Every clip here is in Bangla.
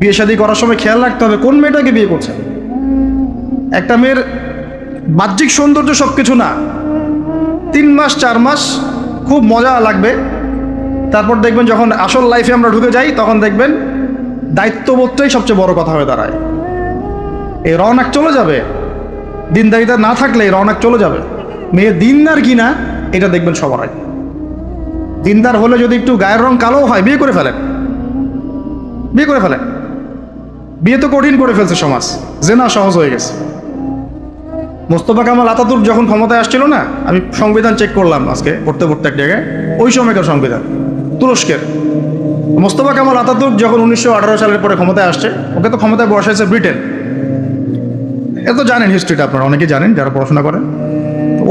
বিয়ে শাদী করার সময় খেয়াল রাখতে হবে, কোন মেয়েটাকে বিয়ে করছে? একটা মেয়ের বাহ্যিক সৌন্দর্য সব কিছু না। তিন মাস, চার মাস, খুব মজা লাগবে। তারপর দেখবেন যখন আসল লাইফে আমরা ঢুকে যাই, তখন দেখবেন দায়িত্ববোধটাই সবচেয়ে বড় কথা হয়ে দাঁড়ায়। এই রওনাক চলে যাবে। দিনদারিতা না থাকলে এই রওনাক চলে যাবে। মেয়ে দিনদার কি না এটা দেখবেন সবার আগে। দিনদার হলে যদি একটু গায়ের রং কালো হয়, বিয়ে করে ফেলেন। বিয়ে করে ফেলেন। বিয়ে তো কঠিন করে ফেলছে সমাজ। জেনা সহজ হয়ে গেছে। মোস্তফা কামাল আতাতুর্ক যখন ক্ষমতায় আসছিল না, আমি সংবিধান চেক করলাম আজকে পড়তে পড়তে এক জায়গায়। ওই সময়কার সংবিধান, তুরস্কের। মোস্তফা কামাল আতাতুর্ক যখন উনিশশো আঠারো সালের পরে ক্ষমতায় আসছে, ওকে তো ক্ষমতায় বসাইছে ব্রিটেন। এ তো জানেন হিস্ট্রিটা আপনারা অনেকে জানেন যারা পড়াশোনা করেন।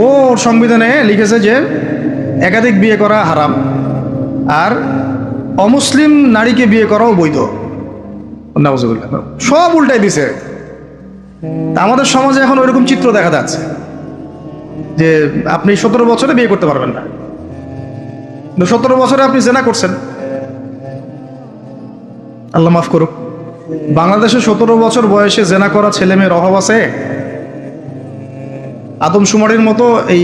ও ওর সংবিধানে লিখেছে যে, একাধিক বিয়ে করা হারাম, আর অমুসলিম নারীকে বিয়ে করাও বৈধ। সব উল্টাই দিছে। আমাদের সমাজে এখন ওইরকম চিত্র দেখা যাচ্ছে যে আপনি সতেরো বছরে বিয়ে করতে পারবেন না। সতেরো বছরে আপনি জেনা করছেন। আল্লাহ মাফ করুক। বাংলাদেশে সতেরো বছর বয়সে জেনা করা ছেলে মেয়ের অভাব আছে? আদমশুমারির মতো এই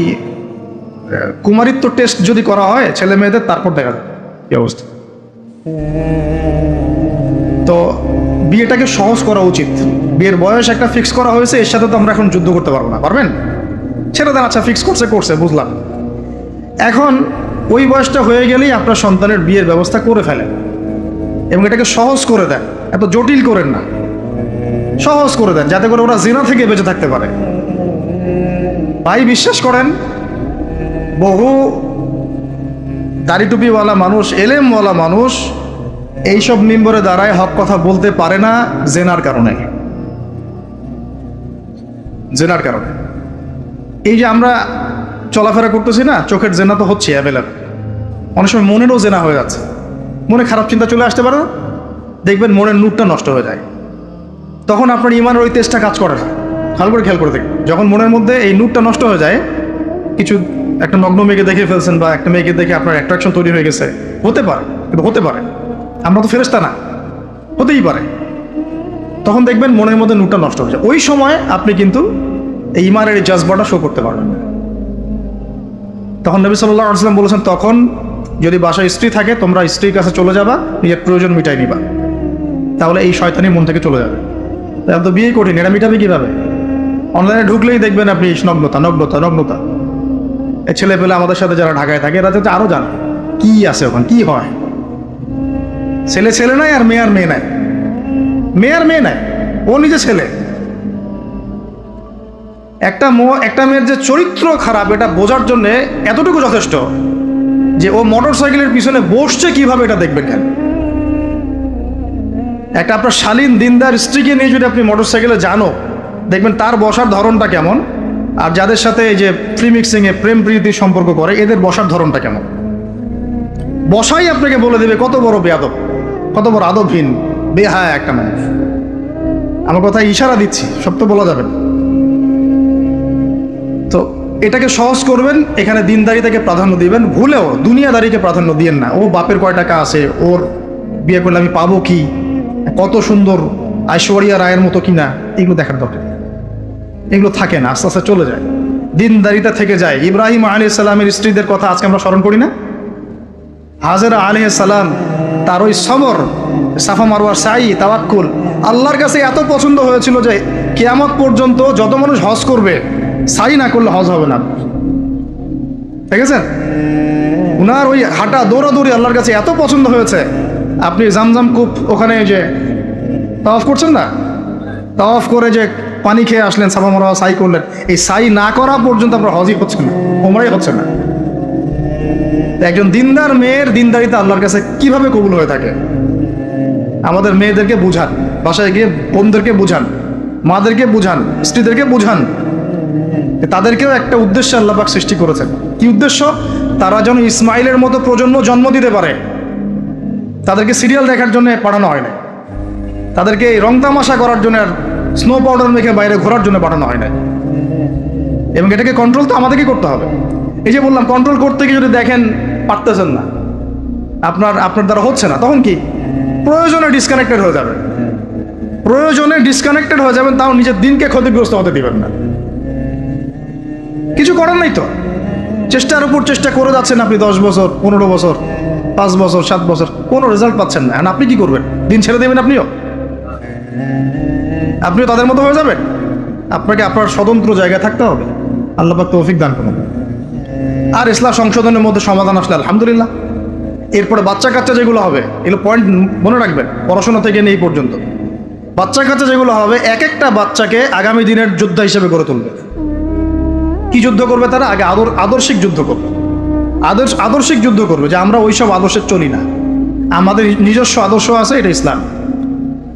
কুমারিত্ব টেস্ট যদি করা হয় ছেলে মেয়েদের তারপর দেখা কি অবস্থা? তো বিয়েটাকে সহজ করা উচিত। বিয়ের বয়স একটা ফিক্স করা হয়েছে, এর সাথে তো আমরা এখন যুদ্ধ করতে পারব না, পারবেন? ছেড়ে দেন আচ্ছা ফিক্স করছে করছে, বুঝলাম। এখন ওই বয়সটা হয়ে গেলেই আপনার সন্তানের বিয়ের ব্যবস্থা করে ফেলেন। এবং এটাকে সহজ করে দেন। এত জটিল করেন না। সহজ করে দেন, যাতে করে ওরা জেনা থেকে বেঁচে থাকতে পারে। ভাই, বিশ্বাস করেন, বহু দাড়ি টুপিওয়ালা মানুষ, এলেমওয়ালা মানুষ এইসব মিম্বরে দাঁড়ায় হক কথা বলতে পারে না জেনার কারণে। জেনার কারণে। এই যে আমরা চলাফেরা করতেছি না, চোখের জেনা তো হচ্ছে অ্যাভেলেবল অনেক সময় মনেরও জেনা হয়ে যাচ্ছে। মনে খারাপ চিন্তা চলে আসতে পারে দেখবেন মনের নূরটা নষ্ট হয়ে যায়। তখন আপনার ইমানের ওই তেজটা কাজ করে না। ভালো করে খেয়াল করে দেখবেন যখন মনের মধ্যে এই নূরটা নষ্ট হয়ে যায়, কিছু একটা নগ্ন মেয়েকে দেখে ফেলছেন বা একটা মেয়েকে দেখে আপনার অ্যাট্রাকশন তৈরি হয়ে গেছে। হতে পারে, কিন্তু হতে পারে। আমরা তো ফেরেস্তা না। হতেই পারে। তখন দেখবেন মনের মধ্যে নূরটা নষ্ট হয়ে যায়। ওই সময় আপনি কিন্তু এই ইমানের এই জাজবাটা শো করতে পারবেন না। তখন নবী সাল্লাহ আসলাম বলেছেন, তখন যদি বাসায় স্ত্রী থাকে, তোমরা স্ত্রীর কাছে চলে যাবা, নিজের প্রয়োজন মিটাই নিবা। তাহলে এই শয়তানি মন থেকে চলে যাবে। তাহলে তো বিয়ে কঠিন এটা মিটাবে কীভাবে? অনলাইনে ঢুকলেই দেখবেন আপনি নগ্নতা নগ্নতা নগ্নতা। ছেলে পেলে আমাদের সাথে যারা ঢাকায় থাকে, এরা তো আরও জানে। কি আছে ওখানে? কী হয়? ছেলে ছেলে নাই আর মেয়ে আর মেয়ে নাই। মেয়ে আর মেয়ে নাই। ও নিজে ছেলে। একটা মো- একটা মেয়ের যে চরিত্র খারাপ, এটা বোঝার জন্য এতটুকু যথেষ্ট যে ও মোটর সাইকেলের পিছনে বসছে কীভাবে এটা দেখবেন কেন? একটা আপনার শালীন দিনদার স্ত্রীকে নিয়ে যদি আপনি মোটর সাইকেলে জানো, দেখবেন তার বসার ধরনটা কেমন, আর যাদের সাথে এই যে ফ্রি মিক্সিংয়ে প্রেম প্রীতির সম্পর্ক করে, এদের বসার ধরনটা কেমন? বসাই আপনাকে বলে দেবে কত বড় বেয়াদব। কত বড় আদবহীন, বেহায় একটা মানুষ। আমার কথা ইশারা দিচ্ছি, সব তো বলা যাবে তো এটাকে সহজ করবেন, এখানে দিনদারিতাকে প্রাধান্য দিবেন, ভুলেও দুনিয়াদারিকে প্রাধান্য দিয়েন না। ও বাপের কয় টাকা আছে, ওর বিয়ে করলে আমি পাবো কি? কত সুন্দর ঐশ্বরিয়া রায়ের মতো কিনা, এগুলো দেখার দরকার এগুলো থাকে না, আস্তে আস্তে চলে যায়। দিনদারিতা থেকে যায়। ইব্রাহিম আলী সালামের স্ত্রীদের কথা আজকে আমরা স্মরণ করি না? হাজরা আলী সালাম তার ওই সমর সাফা মারওয়ার সাই, তাওয়াক্কুল, আল্লাহর কাছে এত পছন্দ হয়েছিল যে কেয়ামত পর্যন্ত যত মানুষ হজ করবে, সাই না করলে হজ হবে না। ঠিক আছে উনার ওই হাঁটা, দৌড়াদৌড়ি আল্লাহর কাছে এত পছন্দ হয়েছে। আপনি জামজাম কূপ ওখানে যে তাওয়াফ করছেন না? তাওয়াফ করে যে পানি খেয়ে আসলেন, সাফা মারোয়া সাই করলেন। এই সাই না করা পর্যন্ত আপনার হজই হচ্ছে না ওমরাই হচ্ছে না। একজন দিনদার মেয়ের দিনদারিতা আল্লাহর কাছে কীভাবে কবুল হয়ে থাকে? আমাদের মেয়েদেরকে বুঝান, বাসায় গিয়ে বোনদেরকে বুঝান, মাদেরকে বুঝান, স্ত্রীদেরকে বুঝান। তাদেরকেও একটা উদ্দেশ্য আল্লাপাক সৃষ্টি করেছেন। কি উদ্দেশ্য? তারা যেন ইসমাইলের মতো প্রজন্ম জন্ম দিতে পারে। তাদেরকে সিরিয়াল দেখার জন্য পাঠানো হয় না তাদেরকে রং তামাশা করার জন্য আর স্নো পাউডার মেখে বাইরে ঘোরার জন্য পাঠানো হয় না এবং এটাকে কন্ট্রোল তো আমাদেরকে করতে হবে। এই যে বললাম কন্ট্রোল করতে গিয়ে যদি দেখেন, পারতেছেন না। আপনার আপনার দ্বারা হচ্ছে না, তখন কি? প্রয়োজনে ডিসকানেক্টেড হয়ে যাবে প্রয়োজনে ডিসকানেক্টেড হয়ে যাবেন, তাও নিজের দিনকে ক্ষতিগ্রস্ত হতে দিবেন না। কিছু করার নাই তো। চেষ্টার উপর চেষ্টা করে যাচ্ছেন আপনি দশ বছর, পনেরো বছর, পাঁচ বছর, সাত বছর, কোনো রেজাল্ট পাচ্ছেন না। আপনি কি করবেন? দিন ছেড়ে দেবেন আপনিও? আপনিও তাদের মতো হয়ে যাবেন? আপনাকে আপনার স্বতন্ত্র জায়গায় থাকতে হবে। আল্লাহ তৌফিক দান করুন। আর ইসলাম সংশোধনের মধ্যে সমাধান আসলে আলহামদুলিল্লাহ। এরপরে বাচ্চা কাচ্চা যেগুলো হবে, এগুলো পয়েন্ট মনে রাখবেন, পড়াশোনা থেকে নেই পর্যন্ত। বাচ্চা কাচ্চা যেগুলো হবে এক একটা বাচ্চাকে আগামী দিনের যোদ্ধা হিসেবে গড়ে তুলবে। কি যুদ্ধ করবে তারা? আগে আদর, আদর্শিক যুদ্ধ করবে। আদর্শ, আদর্শিক যুদ্ধ করবে যে আমরা ওইসব আদর্শে চলি না। আমাদের নিজস্ব আদর্শ আছে, এটা ইসলাম।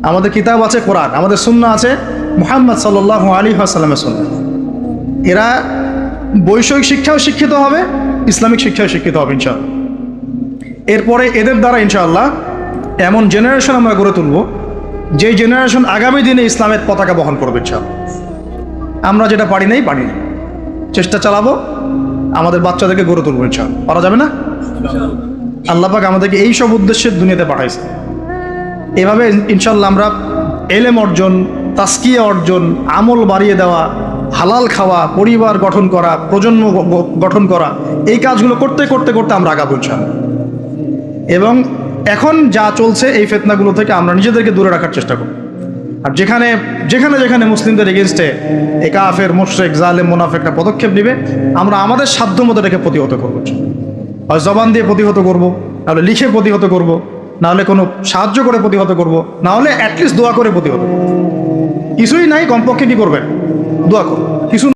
আমাদের কিতাব আছে, কোরআন। আমাদের সুন্না আছে মুহাম্মদ সাল্লাহ আলী আসাল্লামের সুন্না এরা বৈষয়িক শিক্ষাও শিক্ষিত হবে ইসলামিক শিক্ষাও শিক্ষিত হবে ইনশাআল্লাহ। এরপরে এদের দ্বারা ইনশাআল্লাহ এমন জেনারেশন আমরা গড়ে তুলব যে জেনারেশন আগামী দিনে ইসলামের পতাকা বহন করবে ইনশাআল্লাহ। আমরা যেটা পারি নাই পারি না চেষ্টা চালাবো আমাদের বাচ্চাদেরকে গড়ে তুলবো ইনশাআল্লাহ। পারা যাবে না? আল্লাহ পাক আমাদেরকে এই সব উদ্দেশ্যে দুনিয়াতে পাঠাইছে। এভাবে ইনশাল্লাহ আমরা এলেম অর্জন তাস্কিয়া অর্জন আমল বাড়িয়ে দেওয়া হালাল খাওয়া, পরিবার গঠন করা, প্রজন্ম গঠন করা, এই কাজগুলো করতে করতে করতে আমরা আগাবো ইনশাল্লাহ এবং এখন যা চলছে এই ফেতনাগুলো থেকে আমরা নিজেদেরকে দূরে রাখার চেষ্টা করব। আর যেখানে যেখানে যেখানে মুসলিমদের এগেনস্টে এ কাফের মোশেক জালেম, মোনাফেকরা পদক্ষেপ নেবে, আমরা আমাদের সাধ্য মতো রেখে প্রতিহত করব। হয় জবান দিয়ে প্রতিহত করব নাহলে লিখে প্রতিহত করব নাহলে কোনো সাহায্য করে প্রতিহত করব নাহলে অ্যাটলিস্ট দোয়া করে প্রতিহত কিছুই নাই, কমপক্ষে কি করবেন? দোয়া করুন